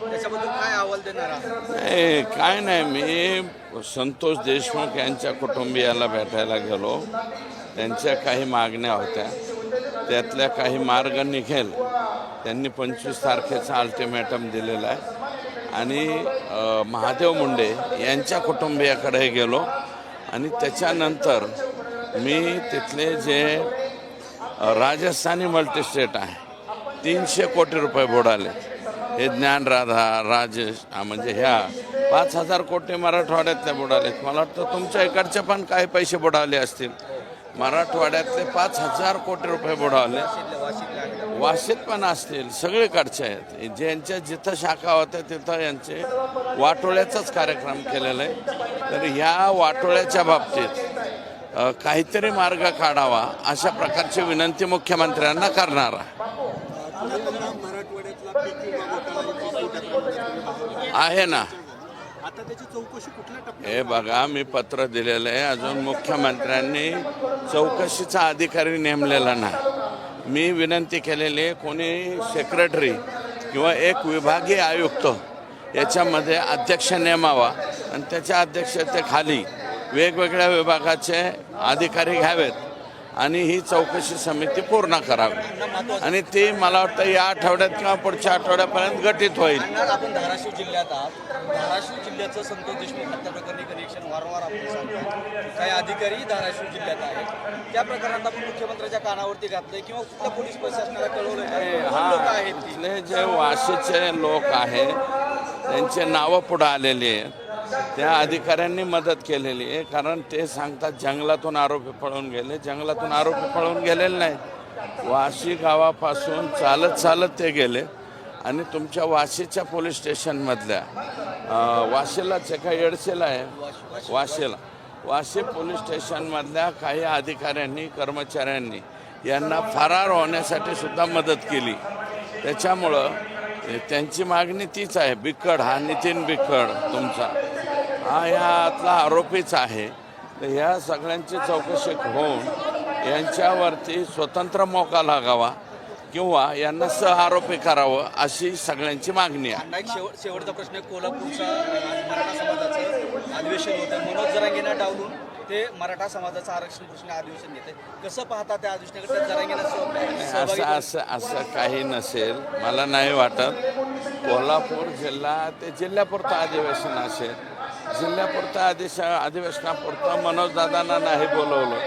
त्याच्याबद्दल काय अहवाल देणार नाही काय नाही मी संतोष देशमुख यांच्या कुटुंबियाला भेटायला गेलो. त्यांच्या काही मागण्या होत्या. त्यातल्या काही मार्ग निघेल. त्यांनी पंचवीस तारखेचा अल्टिमेटम दिलेला आहे. आणि महादेव मुंडे यांच्या कुटुंबियाकडे गेलो. आणि त्याच्यानंतर मी तिथले जे राजस्थानी मल्टीस्टेट आहे तीनशे कोटी रुपये बुडाले. हे ज्ञान राधा राजेश म्हणजे ह्या पाच हजार कोटी मराठवाड्यातले बुडाले मला वाटतं तुमच्या इकडचे पण काही पैसे बुडाले असतील. मराठवाड्यातले पाच हजार कोटी रुपये बुडावले वाशीत पण असतील सगळीकडचे आहेत. ज्यांच्या जिथं शाखा होत्या तिथं यांचे वाटोळ्याचाच कार्यक्रम केलेला आहे. तर ह्या वाटोळ्याच्या बाबतीत काहीतरी मार्ग काढावा अशा प्रकारची विनंती मुख्यमंत्र्यांना करणार आहे. आहे ना. आता त्याची चौकशी कुठल्या टप्प्यात हे बघा मी पत्र दिलेलं आहे. अजून मुख्यमंत्र्यांनी चौकशीचा अधिकारी नेमलेला नाही. मी विनंती केलेली आहे कोणी सेक्रेटरी किंवा एक विभागीय आयुक्त याच्यामध्ये अध्यक्ष नेमावा आणि त्याच्या अध्यक्षतेखाली वेगवेगळ्या विभागाचे अधिकारी घ्यावेत. आणि ही चौकशी समिती पूर्ण करावी. आणि ती मला वाटतं या आठवड्यात किंवा पुढच्या आठवड्यापर्यंत गठीत होईल. आपण धाराशिव जिल्ह्यात आहात. धाराशिव जिल्ह्याचं संतोष देशमुख हत्या प्रकरणी कनेक्शन वारंवार आपण सांगतो काही अधिकारी धाराशिव जिल्ह्यात आहेत. त्या प्रकरणात आपण मुख्यमंत्र्यांच्या कानावरती घातलंय किंवा कुठल्या पोलीस प्रशासनाला कळवलंय का? कोण लोक आहेत जे वाशीचे लोक आहेत त्यांचे नावं पुढं आलेली आहेत. त्या अधिकाऱ्यांनी मदत केलेली आहे कारण ते सांगतात जंगलातून आरोपी पळून गेले. जंगलातून आरोपी पळून गेलेले नाही वाशी गावापासून चालत चालत ते गेले. आणि तुमच्या वाशीच्या पोलीस स्टेशनमधल्या वाशीलाच आहे का येडशेला आहे वाशीला वाशी पोलीस स्टेशनमधल्या काही अधिकाऱ्यांनी कर्मचाऱ्यांनी यांना फरार होण्यासाठी सुद्धा मदत केली. त्याच्यामुळं त्यांची मागणी तीच आहे बिकड हा नितीन बिकड तुमचा. हा यातला आरोपीच आहे. तर ह्या सगळ्यांची चौकशी होऊन यांच्यावरती स्वतंत्र मोका लागावा किंवा यांना सह आरोपी करावं अशी सगळ्यांची मागणी आहे. शेवट शेवटचा प्रश्न कोल्हापूरचा मराठा समाजाचं अधिवेशन होतं. मनोज जरांगेंना डावलून ते मराठा समाजाचं आरक्षण प्रश्न अधिवेशन घेते. कसं पाहता त्या अधिवेशनाकडे? असं असं काही नसेल. मला नाही वाटत. कोल्हापूर जिल्हा ते जिल्ह्यापुरतं अधिवेशन असेल. जिल्ह्यापुरतं अधिश अधिवेशनापुरतं मनोजदादांना नाही बोलवलं.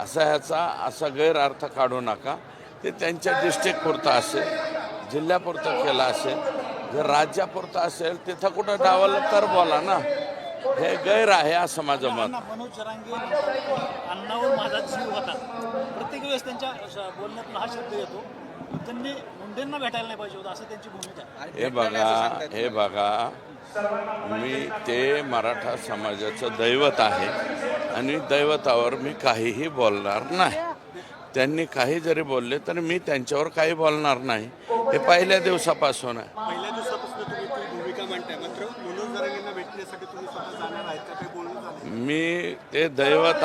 असा ह्याचा असा गैरअर्थ काढू नका. ते त्यांच्या डिस्ट्रिक्टपुरतं असेल. जिल्ह्यापुरतं केलं असेल. जर राज्यापुरतं असेल तिथं कुठं डावलं तर बोला ना. हे गैर आहे असं माझं मत. मनोज जरांगे अण्णावर माझा जीव होता. प्रत्येक वेळेस त्यांच्या बोलण्यातून हा शब्द येतो त्यांनी मुंडेंना भेटायला नाही पाहिजे होतं असं त्यांची भूमिका हे बघा. हे बघा मी ते मराठा समाजाचं दैवत आहे आणि दैवतावर मी काहीही बोलणार नाही. त्यांनी काही जरी बोलले तर मी त्यांच्यावर काही बोलणार नाही. हे पहिल्या दिवसापासून आहे. मी ते दैवत